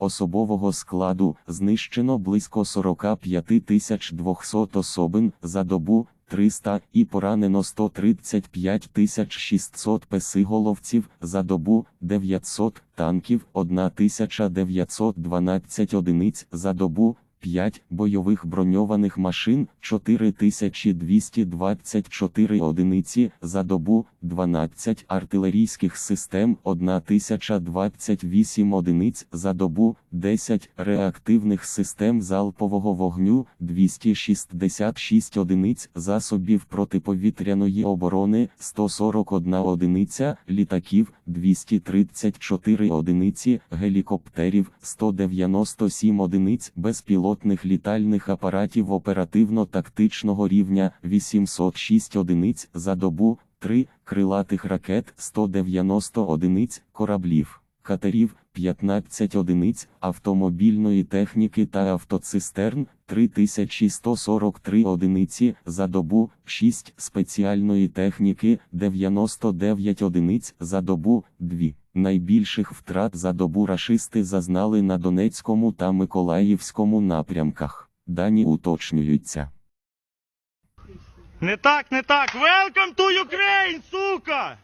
Особового складу знищено близько 45 200 особин за добу 300 і поранено 135 600 песиголовців за добу 900 танків 1912 одиниць за добу 5 бойових броньованих машин 4224 одиниці за добу, 12 артилерійських систем 1028 одиниць за добу, 10 реактивних систем залпового вогню 266 одиниць засобів протиповітряної оборони 141 одиниця літаків 234 одиниці гелікоптерів 197 одиниць безпілотних літальних апаратів оперативно-тактичного рівня 806 одиниць за добу, 3 крилатих ракет 190 одиниць кораблів, катерів 15 одиниць автомобільної техніки та автоцистерн 3143 одиниці за добу, 6 спеціальної техніки 99 одиниць за добу, 2. Найбільших втрат за добу рашисти зазнали на Донецькому та Миколаївському напрямках. Дані уточнюються. Не так, не так. Welcome to Ukraine, сука!